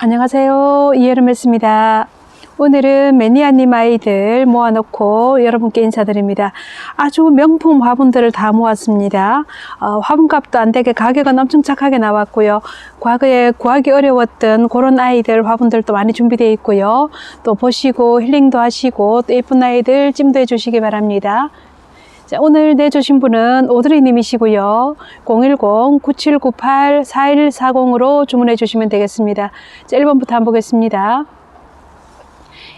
안녕하세요. 이여름했습니다. 오늘은 매니아님 아이들 모아놓고 여러분께 인사드립니다. 아주 명품 화분들을 다 모았습니다. 어, 화분값도 안 되게 가격은 엄청 착하게 나왔고요. 과거에 구하기 어려웠던 그런 아이들 화분들도 많이 준비되어 있고요. 또 보시고 힐링도 하시고 또 예쁜 아이들 찜도 해주시기 바랍니다. 자, 오늘 내주신 분은 오드리 님이시고요. 010-9798-4140으로 주문해 주시면 되겠습니다. 자, 1번부터 한번 보겠습니다.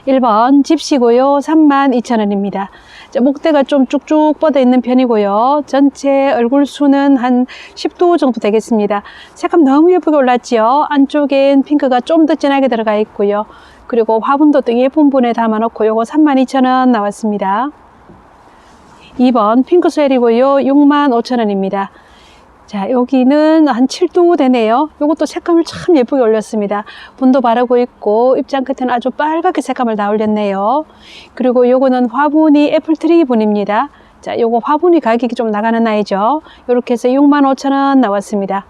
1번 집시고요. 32,000원입니다. 자, 목대가 좀 쭉쭉 뻗어 있는 편이고요. 전체 얼굴 수는 한 10도 정도 되겠습니다. 색감 너무 예쁘게 올랐지요. 안쪽엔 핑크가 좀 더 진하게 들어가 있고요. 그리고 화분도 또 예쁜 분에 담아놓고 요거 32,000원 나왔습니다. 2번 핑크 스웰이고요. 65,000원입니다. 자, 여기는 한 7도 되네요. 요것도 색감을 참 예쁘게 올렸습니다. 분도 바르고 있고 입장 끝에는 아주 빨갛게 색감을 다 올렸네요. 그리고 요거는 화분이 애플트리 분입니다. 자, 요거 화분이 가격이 좀 나가는 아이죠. 요렇게 해서 65,000원 나왔습니다.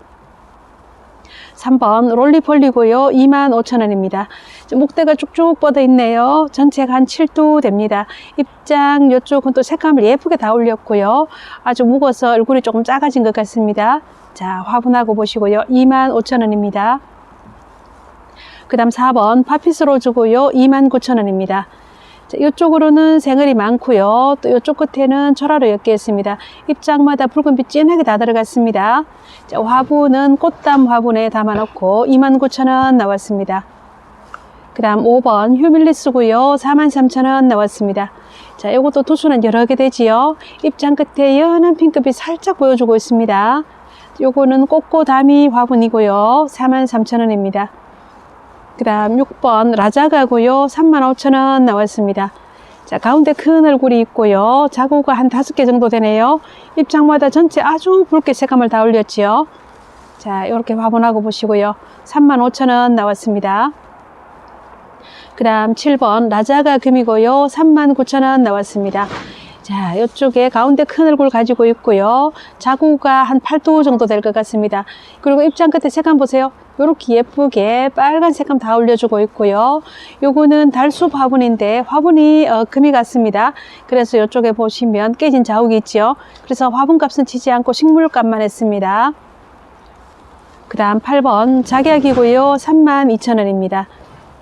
3번 롤리폴리고요. 25,000원입니다. 목대가 쭉쭉 뻗어 있네요. 전체가 한 7도 됩니다. 입장 이쪽은 또 색감을 예쁘게 다 올렸고요. 아주 무거워서 얼굴이 조금 작아진 것 같습니다. 자, 화분하고 보시고요. 25,000원입니다. 그 다음 4번 파피스 로즈고요. 29,000원입니다. 자, 이쪽으로는 생얼이 많고요. 또 이쪽 끝에는 철화로 엮여 있습니다. 입장마다 붉은빛 진하게 다 들어갔습니다. 자, 화분은 꽃담 화분에 담아놓고 29,000원 나왔습니다. 그 다음 5번 휴밀리스고요. 43,000원 나왔습니다. 자, 이것도 도수는 여러 개 되지요. 입장 끝에 연한 핑크빛 살짝 보여주고 있습니다. 요거는 꽃고다미 화분이고요. 43,000원입니다. 그 다음 6번 라자가고요. 35,000원 나왔습니다. 자, 가운데 큰 얼굴이 있고요. 자구가 한 다섯 개 정도 되네요. 입장마다 전체 아주 붉게 색감을 다 올렸지요. 자, 이렇게 화분하고 보시고요. 35,000원 나왔습니다. 그 다음 7번 라자가 금이고요. 39,000원 나왔습니다. 자, 이쪽에 가운데 큰 얼굴 가지고 있고요. 자구가 한 8도 정도 될 것 같습니다. 그리고 입장 끝에 색감 보세요. 이렇게 예쁘게 빨간 색감 다 올려주고 있고요. 요거는 달수 화분인데 화분이 어, 금이 같습니다. 그래서 이쪽에 보시면 깨진 자욱이 있죠. 그래서 화분 값은 치지 않고 식물값만 했습니다. 그 다음 8번 작약이고요. 32,000원입니다.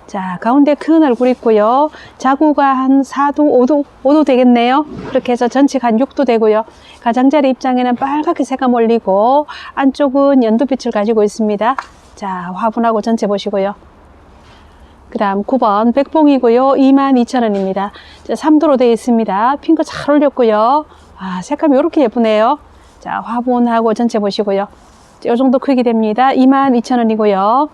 자, 가운데 큰 얼굴 있고요. 자구가 한 4도, 5도, 5도 되겠네요. 그렇게 해서 전체가 한 6도 되고요. 가장자리 입장에는 빨갛게 색감 올리고 안쪽은 연두빛을 가지고 있습니다. 자, 화분하고 전체 보시고요. 그 다음 9번 백봉이고요. 22,000원입니다. 자, 3도로 되어 있습니다. 핑크 잘 올렸고요. 아, 색감이 이렇게 예쁘네요. 자, 화분하고 전체 보시고요. 이 정도 크기 됩니다. 22,000원이고요.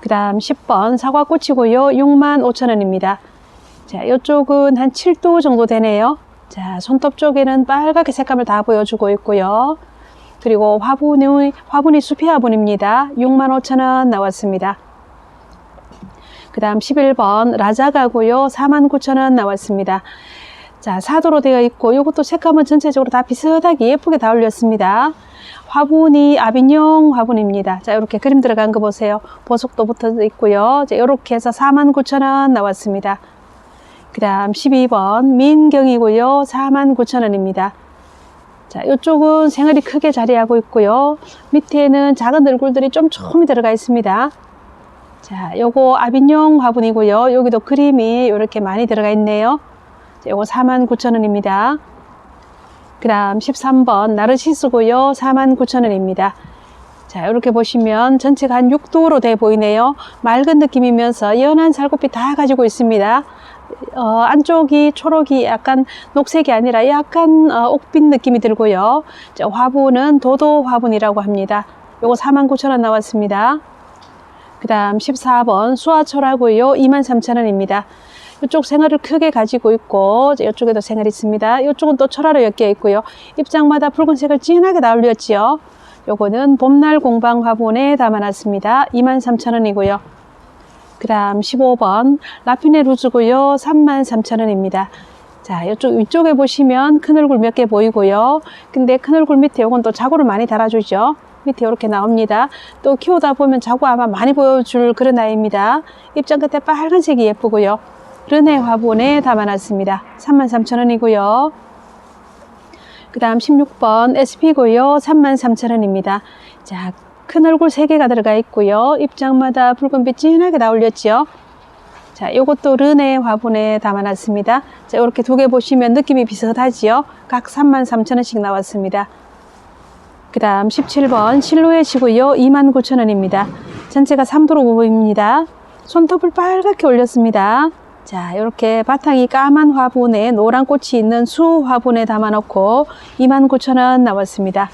그 다음 10번 사과꽃이고요. 65,000원입니다. 자, 이쪽은 한 7도 정도 되네요. 자, 손톱 쪽에는 빨갛게 색감을 다 보여주고 있고요. 그리고 화분이, 화분이 수피 화분입니다. 65,000원 나왔습니다. 그 다음 11번 라자가고요. 49,000원 나왔습니다. 자, 사도로 되어 있고 이것도 색감은 전체적으로 다 비슷하게 예쁘게 다 올렸습니다. 화분이 아비뇽 화분입니다. 자, 이렇게 그림 들어간 거 보세요. 보석도 붙어 있고요. 자, 이렇게 해서 49,000원 나왔습니다. 그 다음 12번 민경이고요. 49,000원입니다. 자, 이쪽은 생얼이 크게 자리하고 있고요. 밑에는 작은 얼굴들이 좀 촘히 들어가 있습니다. 자, 요거 아비뇽 화분이고요. 여기도 그림이 이렇게 많이 들어가 있네요. 자, 요거 49,000원입니다. 그 다음 13번 나르시스고요. 49,000원입니다. 자, 이렇게 보시면 전체가 한 6도로 돼 보이네요. 맑은 느낌이면서 연한 살구빛 다 가지고 있습니다. 어, 안쪽이 초록이 약간 녹색이 아니라 약간 어, 옥빛 느낌이 들고요. 자, 화분은 도도 화분이라고 합니다. 요거 49,000원 나왔습니다. 그 다음 14번 수화철하고요. 23,000원입니다. 이쪽 생활을 크게 가지고 있고 이쪽에도 생활이 있습니다. 이쪽은 또 철화로 엮여 있고요. 입장마다 붉은색을 진하게 다 올렸지요. 요거는 봄날 공방 화분에 담아놨습니다. 23,000원이고요. 그 다음 15번 라피네 루즈고요. 33,000원입니다. 자, 이쪽 위쪽에 보시면 큰 얼굴 몇 개 보이고요. 근데 큰 얼굴 밑에 요건 또 자구를 많이 달아주죠. 밑에 이렇게 나옵니다. 또 키우다 보면 자고 아마 많이 보여줄 그런 아이입니다. 입장 끝에 빨간색이 예쁘고요. 르네 화분에 담아놨습니다. 33,000원이고요. 그 다음 16번 SP고요. 33,000원입니다. 자, 큰 얼굴 3개가 들어가 있고요. 입장마다 붉은빛 진하게 나올렸죠. 자, 요것도 르네 화분에 담아놨습니다. 자, 이렇게 두 개 보시면 느낌이 비슷하지요. 각 33,000원씩 나왔습니다. 그 다음 17번 실루엣이고요. 29,000원입니다. 전체가 3도로 보입니다. 손톱을 빨갛게 올렸습니다. 자, 이렇게 바탕이 까만 화분에 노란 꽃이 있는 수 화분에 담아놓고 29,000원 나왔습니다.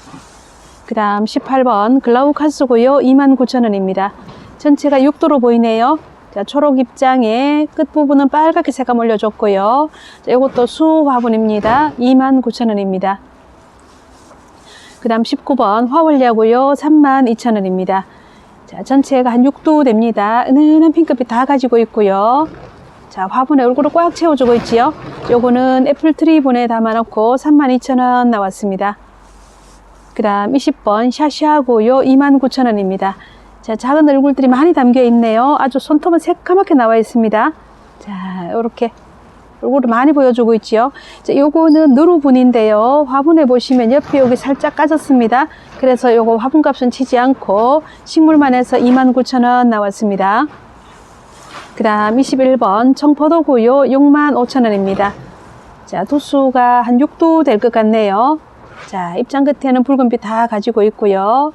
그 다음 18번 글라우카스고요. 29,000원입니다. 전체가 6도로 보이네요. 자, 초록 입장에 끝부분은 빨갛게 색감 올려줬고요. 자, 이것도 수 화분입니다. 29,000원입니다. 그 다음 19번 화월야고요. 32,000원입니다. 자, 전체가 한 6도 됩니다. 은은한 핑크빛 다 가지고 있고요. 자, 화분에 얼굴을 꽉 채워주고 있지요. 요거는 애플트리 분에 담아놓고 32,000원 나왔습니다. 그 다음 20번 샤샤고요. 29,000원입니다. 자, 작은 얼굴들이 많이 담겨 있네요. 아주 손톱은 새까맣게 나와 있습니다. 자, 요렇게 얼굴을 많이 보여주고 있지요. 자, 요거는 누르분인데요. 화분에 보시면 옆에 여기 살짝 까졌습니다. 그래서 요거 화분값은 치지 않고 식물만 해서 29,000원 나왔습니다. 그 다음 21번 청포도고요. 65,000원입니다. 자, 도수가 한 6도 될 것 같네요. 자, 입장 끝에는 붉은빛 다 가지고 있고요.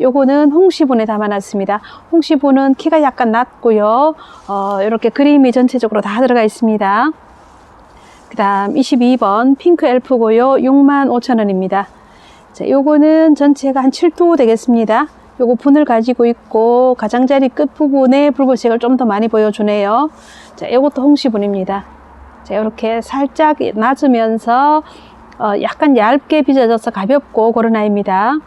요거는 홍시분에 담아놨습니다. 홍시분은 키가 약간 낮고요. 어, 이렇게 그림이 전체적으로 다 들어가 있습니다. 그 다음 22번 핑크 엘프고요. 65,000원입니다. 자, 요거는 전체가 한 7도 되겠습니다. 요거 분을 가지고 있고 가장자리 끝부분에 붉은색을 좀 더 많이 보여주네요. 자, 요것도 홍시분입니다. 자, 이렇게 살짝 낮으면서 어, 약간 얇게 빚어져서 가볍고 그런 아이입니다.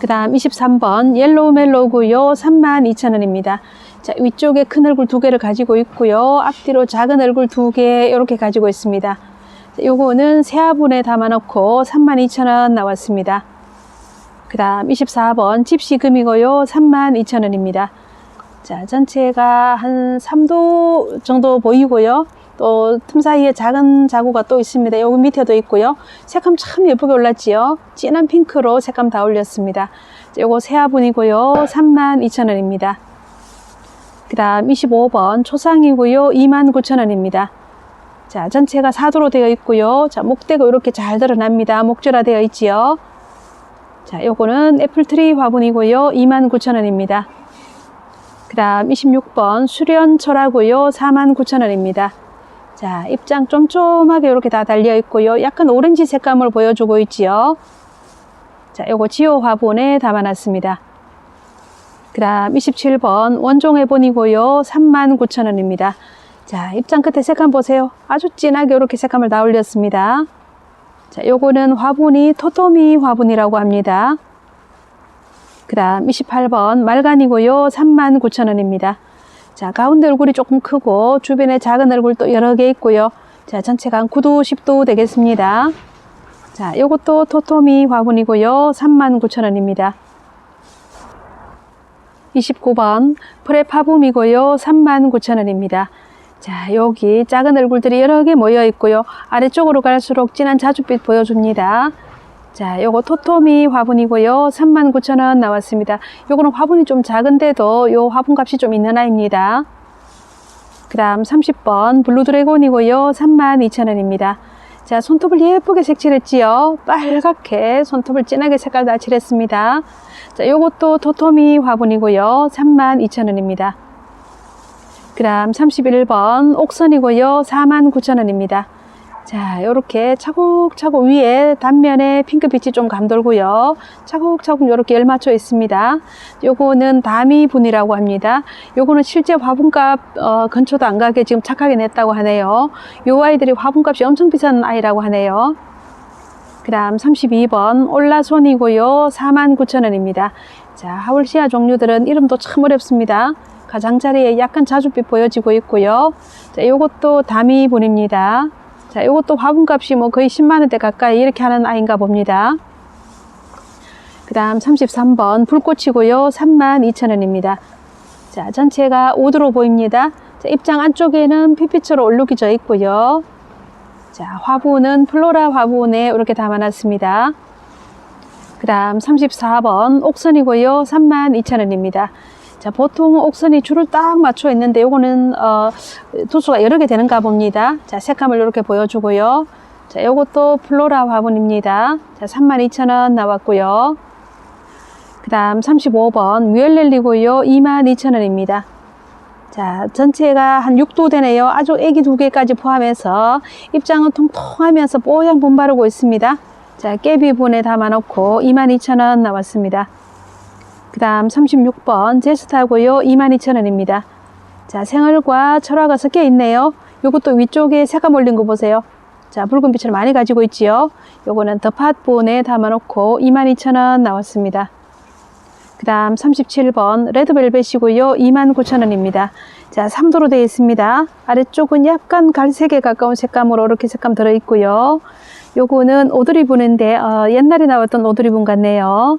그 다음 23번 옐로우 멜로우고요. 32,000원입니다. 자, 위쪽에 큰 얼굴 두 개를 가지고 있고요. 앞뒤로 작은 얼굴 두 개 이렇게 가지고 있습니다. 자, 요거는 세 화분에 담아놓고 32,000원 나왔습니다. 그 다음 24번 집시금이고요. 32,000원입니다. 자, 전체가 한 3도 정도 보이고요. 또 틈 사이에 작은 자구가 또 있습니다. 여기 밑에도 있고요. 색감 참 예쁘게 올랐지요. 진한 핑크로 색감 다 올렸습니다. 자, 요거 세화분이고요. 32,000원입니다. 그 다음 25번 초상이고요. 29,000원입니다. 자, 전체가 4도로 되어 있고요. 자, 목대가 이렇게 잘 드러납니다. 목줄화 되어 있지요. 자, 요거는 애플트리 화분이고요. 29,000원입니다. 그 다음 26번 수련철하고요. 49,000원입니다. 자, 입장 쫌쫌하게 이렇게 다 달려 있고요. 약간 오렌지 색감을 보여주고 있지요. 자, 요거 지오 화분에 담아놨습니다. 그 다음 27번 원종 해본이고요. 39,000원입니다. 자, 입장 끝에 색감 보세요. 아주 진하게 이렇게 색감을 다 올렸습니다. 자, 요거는 화분이 토토미 화분이라고 합니다. 그 다음 28번 말간이고요. 39,000원입니다. 자, 가운데 얼굴이 조금 크고 주변에 작은 얼굴도 여러 개 있고요. 자, 전체가 한 9도, 10도 되겠습니다. 자, 요것도 토토미 화분이고요. 39,000원입니다. 29번 프레파붐이고요. 39,000원입니다. 자, 여기 작은 얼굴들이 여러 개 모여 있고요. 아래쪽으로 갈수록 진한 자줏빛 보여줍니다. 자, 요거 토토미 화분이고요. 39,000원 나왔습니다. 요거는 화분이 좀 작은데도 요 화분 값이 좀 있는 아이입니다. 그 다음 30번 블루 드래곤이고요. 32,000원입니다. 자, 손톱을 예쁘게 색칠했지요. 빨갛게 손톱을 진하게 색깔 다 칠했습니다. 자, 요것도 토토미 화분이고요. 32,000원입니다. 그 다음 31번 옥선이고요. 49,000원입니다. 자, 요렇게 차곡차곡 위에 단면에 핑크빛이 좀 감돌고요. 차곡차곡 요렇게 열 맞춰 있습니다. 요거는 다미 분이라고 합니다. 요거는 실제 화분값 어, 근처도 안 가게 지금 착하게 냈다고 하네요. 요 아이들이 화분값이 엄청 비싼 아이라고 하네요. 그 다음 32번 올라손이고요. 49,000원입니다. 자, 하울시아 종류들은 이름도 참 어렵습니다. 가장자리에 약간 자줏빛 보여지고 있고요. 자, 요것도 다미분입니다. 자, 요것도 화분값이 뭐 거의 10만원대 가까이 이렇게 하는 아이인가 봅니다. 그 다음 33번 불꽃이고요. 32,000원입니다. 자, 전체가 우드로 보입니다. 자, 입장 안쪽에는 피피처럼 얼룩이 져 있고요. 자, 화분은 플로라 화분에 이렇게 담아놨습니다. 그 다음 34번 옥선이고요. 32,000원입니다. 자, 보통 옥선이 줄을 딱 맞춰 있는데 요거는 어, 도수가 여러 개 되는가 봅니다. 자, 색감을 이렇게 보여주고요. 자, 요것도 플로라 화분입니다. 자, 32,000원 나왔고요. 그 다음 35번 뮤엘렐리고요. 22,000원입니다. 자, 전체가 한 6도 되네요. 아주 애기 두 개까지 포함해서 입장은 통통하면서 뽀얀 분 바르고 있습니다. 자, 깨비분에 담아놓고 22,000원 나왔습니다. 그 다음 36번 제스타고요. 22,000원입니다. 자, 생얼과 철화가 섞여 있네요. 요것도 위쪽에 색감 올린 거 보세요. 자, 붉은 빛을 많이 가지고 있지요. 요거는 더팟본에 담아놓고 22,000원 나왔습니다. 그 다음 37번 레드벨벳이고요. 29,000원입니다. 자, 3도로 되어 있습니다. 아래쪽은 약간 갈색에 가까운 색감으로 이렇게 색감 들어 있고요. 요거는 오드리 분인데 어, 옛날에 나왔던 오드리 분 같네요.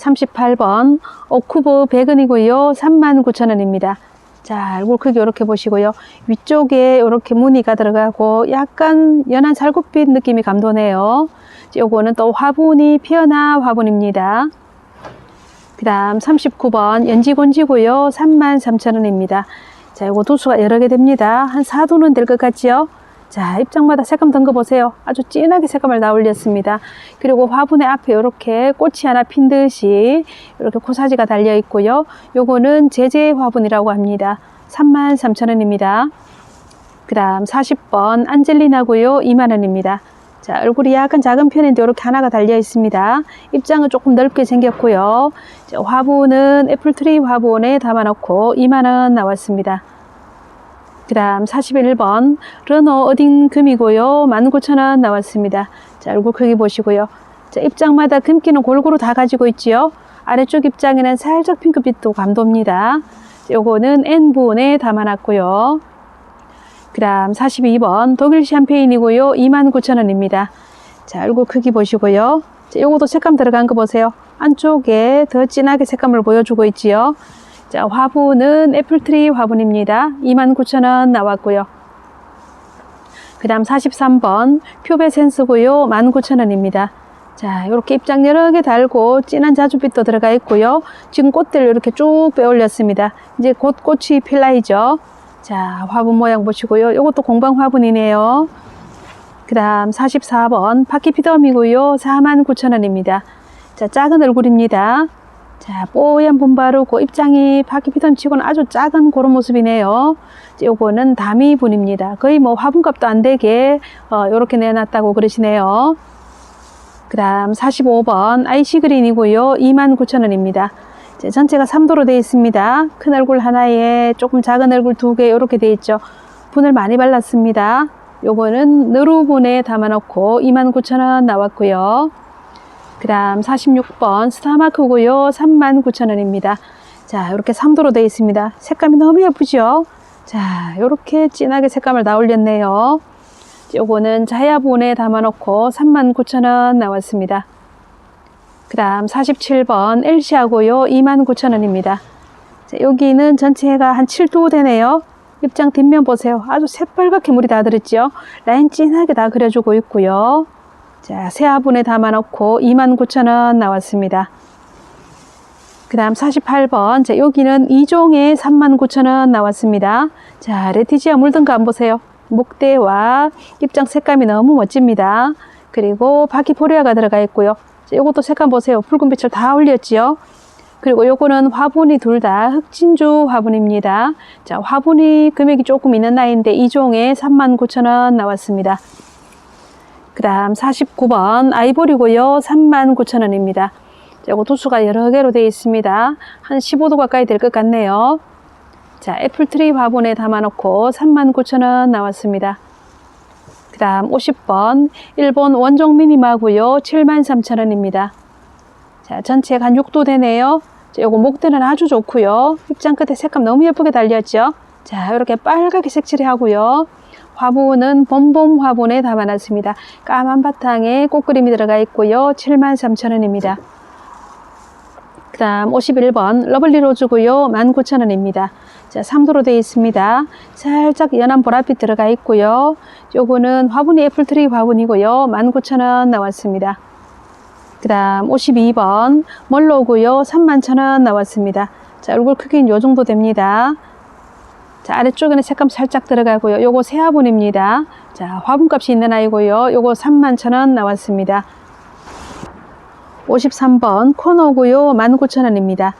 38번 오쿠브 백은이고요. 39,000원입니다. 자, 얼굴 크기 이렇게 보시고요. 위쪽에 이렇게 무늬가 들어가고 약간 연한 살구빛 느낌이 감도네요. 요거는 또 화분이 피어나 화분입니다. 그 다음 39번 연지곤지고요. 33,000원입니다. 자, 요거 도수가 여러 개 됩니다. 한 4도는 될 것 같지요? 자, 입장마다 색감 든거 보세요. 아주 진하게 색감을 나 올렸습니다. 그리고 화분의 앞에 이렇게 꽃이 하나 핀 듯이 이렇게 코사지가 달려 있고요. 요거는 제제 화분이라고 합니다. 33,000원입니다. 그 다음 40번 안젤리나고요. 2만원입니다. 자, 얼굴이 약간 작은 편인데 이렇게 하나가 달려 있습니다. 입장은 조금 넓게 생겼고요. 자, 화분은 애플트리 화분에 담아놓고 2만원 나왔습니다. 그 다음 41번 르노 어딘 금이고요. 19,000원 나왔습니다. 자, 얼굴 크기 보시고요. 자, 입장마다 금기는 골고루 다 가지고 있지요. 아래쪽 입장에는 살짝 핑크빛도. 자, 요거는 N분에 담아놨고요. 그 다음 42번 독일 샴페인이고요. 29,000원입니다. 자, 얼굴 크기 보시고요. 자, 요것도 색감 들어간 거 보세요. 안쪽에 더 진하게 색감을 보여주고 있지요. 자, 화분은 애플트리 화분입니다. 29,000원 나왔고요. 그 다음 43번 퓨베센스고요. 19,000원입니다. 자, 이렇게 입장 여러 개 달고 진한 자주빛도 들어가 있고요. 지금 꽃들 이렇게 쭉 빼올렸습니다. 이제 곧 꽃이 필 나이죠. 자, 화분 모양 보시고요. 이것도 공방 화분이네요. 그 다음 44번 파키피덤이고요. 49,000원입니다. 자, 작은 얼굴입니다. 자, 뽀얀 분 바르고 입장이 파키피덤 치고는 아주 작은 그런 모습이네요. 요거는 다미 분입니다. 거의 뭐 화분값도 안 되게 어, 요렇게 내놨다고 그러시네요. 그 다음 45번 아이시그린이고요. 29,000원입니다. 전체가 3도로 되어 있습니다. 큰 얼굴 하나에 조금 작은 얼굴 두 개 이렇게 되어 있죠. 분을 많이 발랐습니다. 요거는 느루분에 담아놓고 29,000원 나왔고요. 그 다음 46번 스타마크고요. 39,000원입니다. 자, 이렇게 3도로 되어 있습니다. 색감이 너무 예쁘죠? 자, 이렇게 진하게 색감을 다 올렸네요. 요거는 자야분에 담아놓고 39,000원 나왔습니다. 그 다음 47번 엘시아고요. 29,000원입니다. 자, 여기는 전체가 한 7도 되네요. 입장 뒷면 보세요. 아주 새빨갛게 물이 다 들었죠. 라인 진하게 다 그려주고 있고요. 자, 새 화분에 담아놓고 29,000원 나왔습니다. 그 다음 48번. 자, 여기는 2종에 39,000원 나왔습니다. 자, 레티지아 물든 거 안 보세요. 목대와 입장 색감이 너무 멋집니다. 그리고 바퀴포리아가 들어가 있고요. 자, 요것도 색감 보세요. 붉은 빛을 다 올렸지요. 그리고 요거는 화분이 둘 다 흑진주 화분입니다. 자, 화분이 금액이 조금 있는 나이인데 2종에 39,000원 나왔습니다. 그 다음 49번 아이보리고요. 39,000원입니다. 요거 도수가 여러 개로 되어 있습니다. 한 15도 가까이 될 것 같네요. 자, 애플트리 화분에 담아놓고 39,000원 나왔습니다. 그 다음 50번 일본 원종 미니마고요. 73,000원입니다. 자, 전체가 한 6도 되네요. 자, 요거 목대는 아주 좋고요. 입장 끝에 색감 너무 예쁘게 달렸죠. 자, 이렇게 빨갛게 색칠이 하고요. 화분은 봄봄 화분에 담아놨습니다. 까만 바탕에 꽃그림이 들어가 있고요. 73,000원입니다. 그 다음 51번 러블리 로즈고요. 19,000원입니다. 자, 3도로 되어 있습니다. 살짝 연한 보랏빛 들어가 있고요. 요거는 화분이 애플트리 화분이고요. 19,000원 나왔습니다. 그 다음 52번 멀로고요. 31,000원 나왔습니다. 자, 얼굴 크기는 요 정도 됩니다. 자, 아래쪽에는 색감 살짝 들어가고요. 요거 새 화분입니다. 자, 화분값이 있는 아이고요. 요거 31,000원 나왔습니다. 53번 코너고요. 19,000원입니다.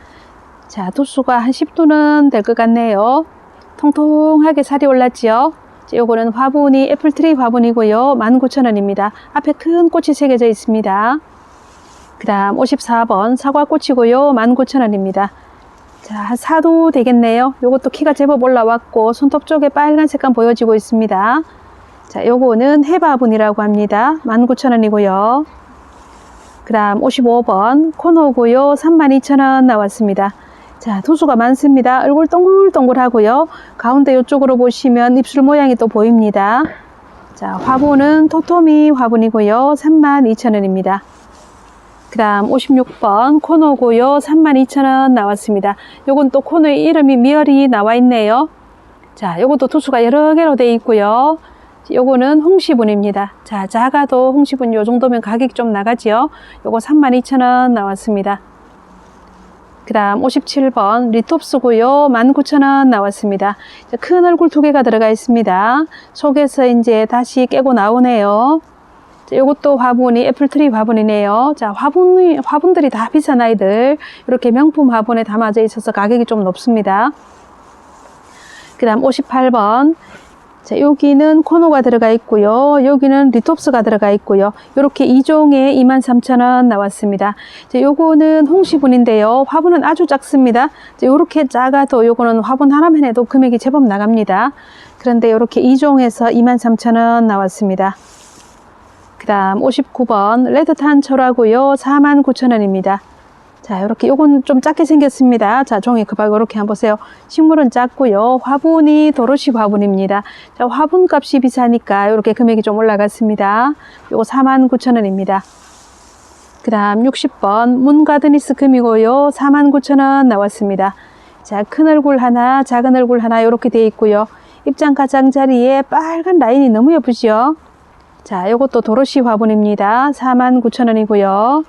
자, 도수가 한 10도는 될 것 같네요. 통통하게 살이 올랐지요. 자, 요거는 화분이 애플트리 화분이고요. 19,000원입니다. 앞에 큰 꽃이 새겨져 있습니다. 그 다음 54번 사과꽃이고요. 19,000원입니다. 자, 한 4도 되겠네요. 요것도 키가 제법 올라왔고 손톱 쪽에 빨간 색감 보여지고 있습니다. 자, 요거는 해바분이라고 합니다. 19,000원이고요. 그 다음 55번 코너고요. 32,000원 나왔습니다. 자, 도수가 많습니다. 얼굴 동글동글하고요. 가운데 이쪽으로 보시면 입술 모양이 또 보입니다. 자, 화분은 토토미 화분이고요. 32,000원입니다. 그 다음 56번 코너고요. 32,000원 나왔습니다. 요건 또 코너의 이름이 미열이 나와 있네요. 자, 요것도 도수가 여러 개로 되어 있고요. 요거는 홍시분입니다. 자, 작아도 홍시분 요 정도면 가격이 좀 나가지요. 요거 32,000원 나왔습니다. 그 다음 57번 리톱스고요. 19,000원 나왔습니다. 자, 큰 얼굴 두 개가 들어가 있습니다. 속에서 이제 다시 깨고 나오네요. 자, 요것도 화분이 애플트리 화분이네요. 자, 화분이, 화분들이 다 비싼 아이들. 이렇게 명품 화분에 담아져 있어서 가격이 좀 높습니다. 그 다음 58번. 자, 여기는 코노가 들어가 있고요. 여기는 리톱스가 들어가 있고요. 이렇게 2종에 23,000원 나왔습니다. 자, 요거는 홍시분인데요. 화분은 아주 작습니다. 자, 요렇게 작아도 요거는 화분 하나만 해도 금액이 제법 나갑니다. 그런데 이렇게 2종에서 23,000원 나왔습니다. 그 다음 59번 레드탄 철화고요. 49,000원입니다. 자, 이렇게 요건 좀 작게 생겼습니다. 자, 종이 급하게 이렇게 한번 보세요. 식물은 작고요. 화분이 도로시 화분입니다. 자, 화분 값이 비싸니까 이렇게 금액이 좀 올라갔습니다. 요거 49,000원입니다. 그 다음 60번 문가드니스 금이고요. 49,000원 나왔습니다. 자, 큰 얼굴 하나, 작은 얼굴 하나 이렇게 되어 있고요. 입장 가장자리에 빨간 라인이 너무 예쁘죠? 자, 요것도 도로시 화분입니다. 49,000원이고요.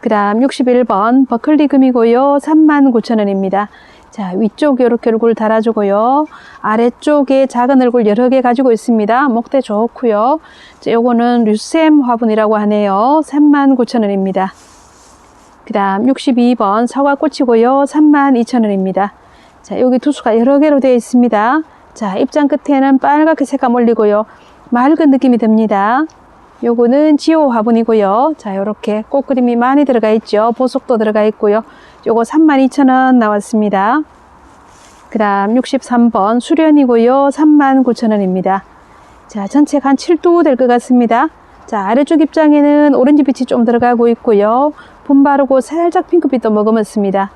그 다음 61번 버클리 금이고요. 39,000원입니다. 자, 위쪽에 이렇게 얼굴 달아주고요. 아래쪽에 작은 얼굴 여러 개 가지고 있습니다. 목대 좋고요. 자, 요거는 류셈 화분이라고 하네요. 39,000원입니다. 그 다음 62번 사과꽃이고요. 32,000원입니다. 자, 여기 두수가 여러 개로 되어 있습니다. 자, 입장 끝에는 빨갛게 색감 올리고요. 맑은 느낌이 듭니다. 요거는 지오 화분이고요. 자, 요렇게 꽃그림이 많이 들어가 있죠. 보석도 들어가 있고요. 요거 32,000원 나왔습니다. 그 다음 63번 수련이고요. 39,000원입니다. 자, 전체가 한 7도 될것 같습니다. 자, 아래쪽 입장에는 오렌지 빛이 좀 들어가고 있고요. 봄 바르고 살짝 핑크빛도 머금었습니다.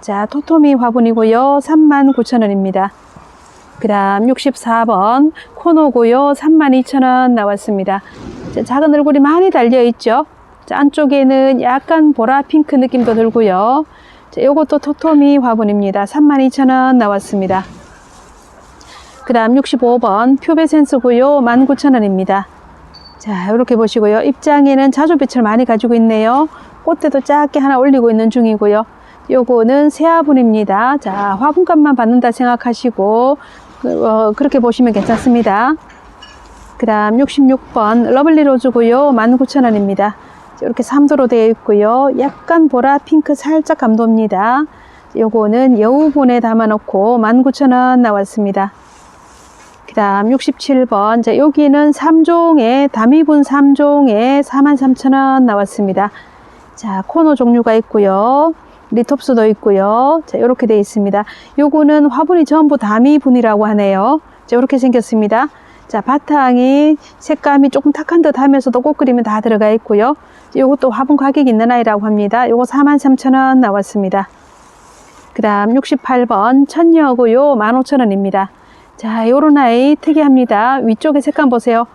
자, 토토미 화분이고요. 39,000원입니다. 그 다음 64번 코노고요. 32,000원 나왔습니다. 자, 작은 얼굴이 많이 달려 있죠. 자, 안쪽에는 약간 보라 핑크 느낌도 들고요. 자, 요것도 토토미 화분입니다. 32,000원 나왔습니다. 그 다음 65번 퓨베센스고요. 19,000원입니다. 자, 이렇게 보시고요. 입장에는 자주빛을 많이 가지고 있네요. 꽃대도 작게 하나 올리고 있는 중이고요. 요거는 새화분입니다. 자, 화분값만 받는다 생각하시고 어, 그렇게 보시면 괜찮습니다. 그 다음 66번 러블리 로즈고요. 19,000원입니다. 이렇게 3도로 되어 있고요. 약간 보라 핑크 살짝 감도입니다. 요거는 여우분에 담아놓고 19,000원 나왔습니다. 그 다음 67번 자, 여기는 3종에 다미분 3종에 43,000원 나왔습니다. 자 코너 종류가 있고요. 리톱스도 있고요. 자, 이렇게 되어 있습니다. 요거는 화분이 전부 다미분이라고 하네요. 자, 이렇게 생겼습니다. 자, 바탕이 색감이 조금 탁한 듯 하면서도 꽃그림이 다 들어가 있고요. 요것도 화분 가격 있는 아이라고 합니다. 요거 43,000원 나왔습니다. 그 다음 68번 천녀고요. 15,000원입니다. 자, 요런 아이 특이합니다. 위쪽에 색감 보세요.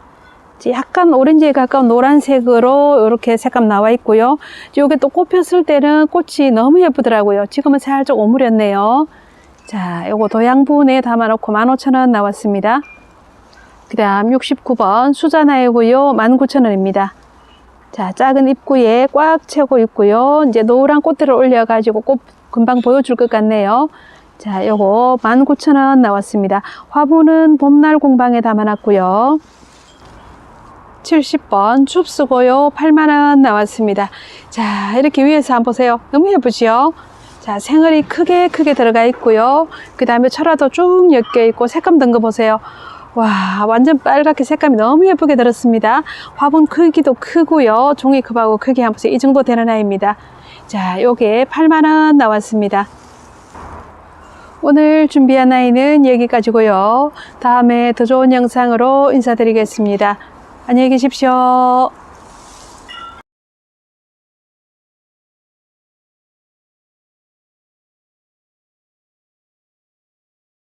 약간 오렌지에 가까운 노란색으로 이렇게 색감 나와 있고요. 요게 또 꽃 폈을 때는 꽃이 너무 예쁘더라고요. 지금은 살짝 오므렸네요. 자, 요거 도양분에 담아놓고 15,000원 나왔습니다. 그 다음 69번 수자나이고요. 19,000원입니다. 자, 작은 입구에 꽉 채고 있고요. 이제 노란 꽃들을 올려가지고 꽃 금방 보여줄 것 같네요. 자, 요거 19,000원 나왔습니다. 화분은 봄날 공방에 담아놨고요. 70번 춥수고요. 8만원 나왔습니다. 자, 이렇게 위에서 한번 보세요. 너무 예쁘지요? 자, 생얼이 크게 크게 들어가 있고요. 그 다음에 철화도 쭉 엮여 있고 색감 든 거 보세요. 와, 완전 빨갛게 색감이 너무 예쁘게 들었습니다. 화분 크기도 크고요. 종이컵하고 크기 한번 보세요. 이 정도 되는 아이입니다. 자, 요게 8만원 나왔습니다. 오늘 준비한 아이는 여기까지고요. 다음에 더 좋은 영상으로 인사드리겠습니다. 안녕히 계십시오.